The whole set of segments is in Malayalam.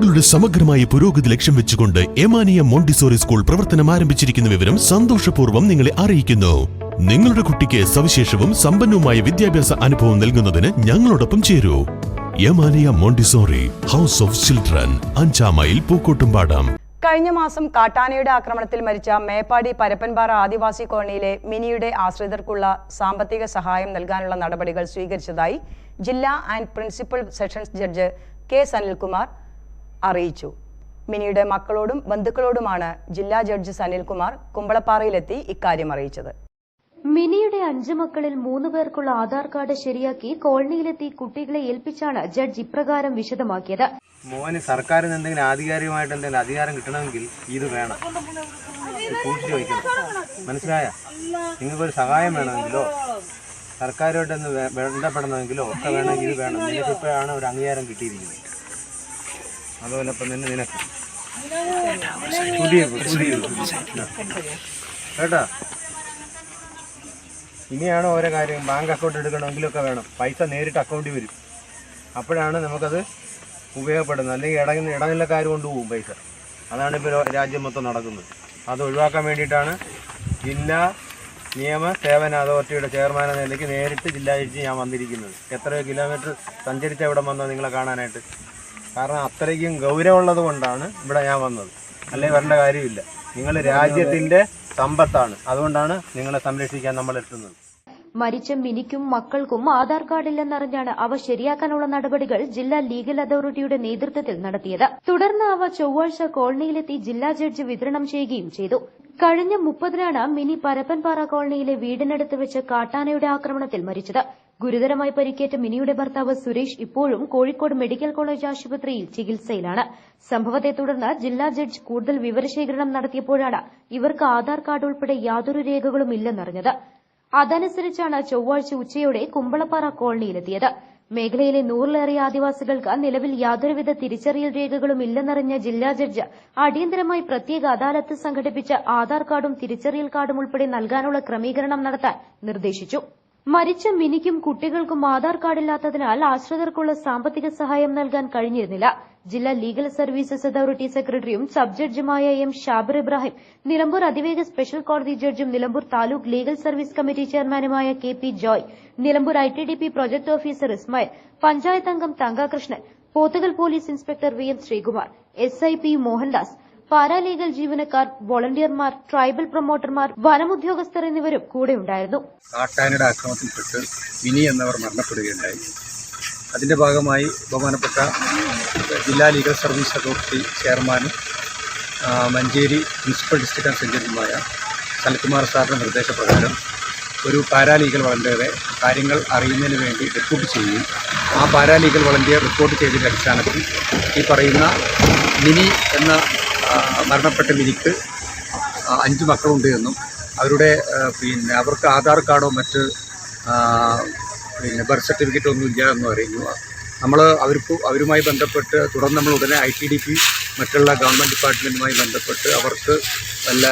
കുട്ടികളുടെ സമഗ്രമായ പുരോഗതി ലക്ഷ്യം വെച്ചുകൊണ്ട് എമാനിയ മോണ്ടിസോറി സ്കൂൾ പ്രവർത്തനം ആരംഭിച്ചിരിക്കുന്ന വിവരം സന്തോഷപൂർവം നിങ്ങളെ അറിയിക്കുന്നു. നിങ്ങളുടെ കുട്ടിക്ക് സവിശേഷവും സമ്പന്നവുമായ വിദ്യാഭ്യാസ അനുഭവം നൽകുന്നതിന് ഞങ്ങളോടൊപ്പം ചേരൂ. Yamaniya montessori house of children അഞ്ചാം മൈൽ പൂക്കോട്ടുംപാടം. കഴിഞ്ഞ മാസം കാട്ടാനയുടെ ആക്രമണത്തിൽ മരിച്ച മേപ്പാടി പരപ്പൻപാറ ആദിവാസി കോളനിയിലെ മിനിയുടെ ആശ്രിതർക്കുള്ള സാമ്പത്തിക സഹായം നൽകാനുള്ള നടപടികൾ സ്വീകരിച്ചതായി ജില്ലാ and principal sessions judge K Sanilkumar അറിയിച്ചു. മിനിയുടെ മക്കളോടും ബന്ധുക്കളോടുമാണ് ജില്ലാ ജഡ്ജ് സനിൽകുമാർ കുമ്പളപ്പാറയിലെത്തി ഇക്കാര്യം അറിയിച്ചത്. മിനിയുടെ അഞ്ചു മക്കളിൽ മൂന്ന് പേർക്കുള്ള ആധാർ കാർഡ് ശരിയാക്കി കോളനിയിലെത്തി കുട്ടികളെ ഏൽപ്പിച്ചാണ് ജഡ്ജ് ഇപ്രകാരം വിശദമാക്കിയത്. മോന് സർക്കാരിന് എന്തെങ്കിലും ആധികാരികമായിട്ട് എന്തെങ്കിലും അധികാരം കിട്ടണമെങ്കിൽ ഇത് വേണം. കൂട്ടി വയ്ക്കണം മനസ്സിലായ? നിങ്ങൾക്കൊരു സഹായം വേണമെങ്കിലോ? സർക്കാരുമായിട്ടൊന്ന് ബന്ധപ്പെടണമെങ്കിലോ ഒക്കെ വേണമെങ്കിൽ ഇത് വേണം. ഇപ്പോഴാണ് ഒരു അംഗീകാരം കിട്ടിയിരിക്കുന്നത്. അതുപോലെ ഇപ്പം തന്നെ നിനക്ക്. പുതിയ പുതിയ കേട്ടോ? ഇനിയാണ് ഓരോ കാര്യം ബാങ്ക് അക്കൗണ്ട് എടുക്കണമെങ്കിലൊക്കെ വേണം. പൈസ നേരിട്ട് അക്കൗണ്ടിൽ വരും. അപ്പോഴാണ് നമുക്കത് ഉപയോഗപ്പെടുന്നത്. അല്ലെങ്കിൽ ഇട ഇടനിലക്കാർ കൊണ്ടുപോകും പൈസ. അതാണ് ഇപ്പോൾ രാജ്യം മൊത്തം നടക്കുന്നത്. അത് ഒഴിവാക്കാൻ വേണ്ടിയിട്ടാണ് ജില്ലാ നിയമ സേവന അതോറിറ്റിയുടെ ചെയർമാൻ എന്ന നിലയ്ക്ക് നേരിട്ട് ജില്ലാ ഞാൻ വന്നിരിക്കുന്നത്. എത്രയോ കിലോമീറ്റർ സഞ്ചരിച്ച് എവിടെ വന്നോ നിങ്ങളെ കാണാനായിട്ട്. കാരണം അത്രയ്ക്കും ഗൗരവമുള്ളത് കൊണ്ടാണ് ഇവിടെ ഞാൻ വന്നത്. അല്ലെങ്കിൽ വരേണ്ട കാര്യമില്ല. നിങ്ങൾ രാജ്യത്തിന്റെ സമ്പത്താണ്. അതുകൊണ്ടാണ് നിങ്ങളെ സംരക്ഷിക്കാൻ നമ്മൾ എത്തുന്നത്. മരിച്ച മിനിക്കും മക്കൾക്കും ആധാർ കാർഡില്ലെന്നറിഞ്ഞാണ് അവ ശരിയാക്കാനുള്ള നടപടികൾ ജില്ലാ ലീഗൽ അതോറിറ്റിയുടെ നേതൃത്വത്തിൽ നടത്തിയത്. തുടർന്ന് അവ ചൊവ്വാഴ്ച കോളനിയിലെത്തി ജില്ലാ ജഡ്ജി വിതരണം ചെയ്യുകയും ചെയ്തു. കഴിഞ്ഞ മുപ്പതിനാണ് മിനി പരപ്പൻപാറ കോളനിയിലെ വീടിനടുത്ത് വെച്ച് കാട്ടാനയുടെ ആക്രമണത്തിൽ മരിച്ചത്. ഗുരുതരമായി പരിക്കേറ്റ മിനിയുടെ ഭർത്താവ് സുരേഷ് ഇപ്പോഴും കോഴിക്കോട് മെഡിക്കൽ കോളേജ് ആശുപത്രിയിൽ ചികിത്സയിലാണ്. സംഭവത്തെ തുടർന്ന് ജില്ലാ ജഡ്ജ് കൂടുതൽ വിവരശേഖരണം നടത്തിയപ്പോഴാണ് ഇവർക്ക് ആധാർ കാർഡ് ഉൾപ്പെടെ യാതൊരു രേഖകളും ഇല്ലെന്നറിഞ്ഞത്. അതനുസരിച്ചാണ് ചൊവ്വാഴ്ച ഉച്ചയോടെ കുമ്പളപ്പാറ കോളനിയിലെത്തിയത്. മേഖലയിലെ നൂറിലേറെ ആദിവാസികൾക്ക് നിലവിൽ യാതൊരുവിധ തിരിച്ചറിയൽ രേഖകളും ഇല്ലെന്നറിഞ്ഞ ജില്ലാ ജഡ്ജ് അടിയന്തരമായി പ്രത്യേക അദാലത്ത് സംഘടിപ്പിച്ച് ആധാർ കാർഡും തിരിച്ചറിയൽ കാർഡും ഉൾപ്പെടെ നൽകാനുള്ള ക്രമീകരണം നടത്താൻ നിർദ്ദേശിച്ചു. മരിച്ച മിനിക്കും കുട്ടികൾക്കും ആധാർ കാർഡില്ലാത്തതിനാൽ ആശ്രിതർക്കുള്ള സാമ്പത്തിക സഹായം നൽകാൻ കഴിഞ്ഞിരുന്നില്ല. ജില്ലാ ലീഗൽ സർവീസസ് അതോറിറ്റി സെക്രട്ടറിയും സബ് ജഡ്ജുമായ എം ഷാബിർ ഇബ്രാഹിം നിലമ്പൂർ അതിവേഗ സ്പെഷ്യൽ കോടതി ജഡ്ജും Nilambur taluk legal service committee ചെയർമാനുമായ K P Joy Nilambur I T D P project officer Ismail panchayat അംഗം Thankakrishnan Pothukal police inspector V M Sreekumar S I P Mohandas paralegal ജീവനക്കാർ വോളണ്ടിയർമാർ ട്രൈബൽ പ്രൊമോട്ടർമാർ വനമുദ്യോഗസ്ഥർ എന്നിവരും കൂടെ ഉണ്ടായിരുന്നു. കാട്ടാനയുടെ ആക്രമണത്തിൽപ്പെട്ട് മിനി എന്നവർ മരണപ്പെടുകയുണ്ടായി. അതിന്റെ ഭാഗമായി ബഹുമാനപ്പെട്ട ജില്ലാ ലീഗൽ സർവീസ് അതോറിറ്റി ചെയർമാനും മഞ്ചേരി പ്രിൻസിപ്പൽ ഡിസ്ട്രിക്ട് അസിസ്റ്റന്റുമായ സനൽകുമാർ സാറിന്റെ നിർദ്ദേശപ്രകാരം ഒരു പാരാലീഗൽ വളണ്ടിയറെ കാര്യങ്ങൾ അറിയുന്നതിന് വേണ്ടി റിപ്പോർട്ട് ചെയ്യുകയും ആ പാരാലീഗൽ വളണ്ടിയർ റിപ്പോർട്ട് ചെയ്തതിന്റെ അടിസ്ഥാനത്തിൽ ഈ പറയുന്ന മിനി എന്ന മരണപ്പെട്ട മിനിക്ക് അഞ്ച് മക്കളുണ്ട് എന്നും. അവരുടെ പിന്നെ അവർക്ക് ആധാർ കാർഡോ മറ്റ് പിന്നെ ബർത്ത് സർട്ടിഫിക്കറ്റോ ഒന്നും ഇല്ല എന്ന് പറയുന്നു. നമ്മൾ അവർക്ക് അവരുമായി ബന്ധപ്പെട്ട് തുടർന്ന് നമ്മൾ ഉടനെ ഐ ടി ഡി പി മറ്റുള്ള ഗവൺമെന്റ് ഡിപ്പാർട്ട്മെന്റുമായി ബന്ധപ്പെട്ട് അവർക്ക് നല്ല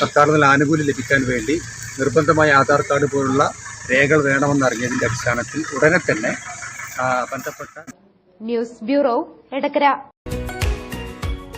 സർക്കാരിൽ നിന്ന് ആനുകൂല്യം ലഭിക്കാൻ വേണ്ടി നിർബന്ധമായ ആധാർ കാർഡ് പോലുള്ള രേഖകൾ വേണമെന്നറിഞ്ഞതിന്റെ അടിസ്ഥാനത്തിൽ ഉടനെ തന്നെ ബന്ധപ്പെട്ട news bureau Edakkara.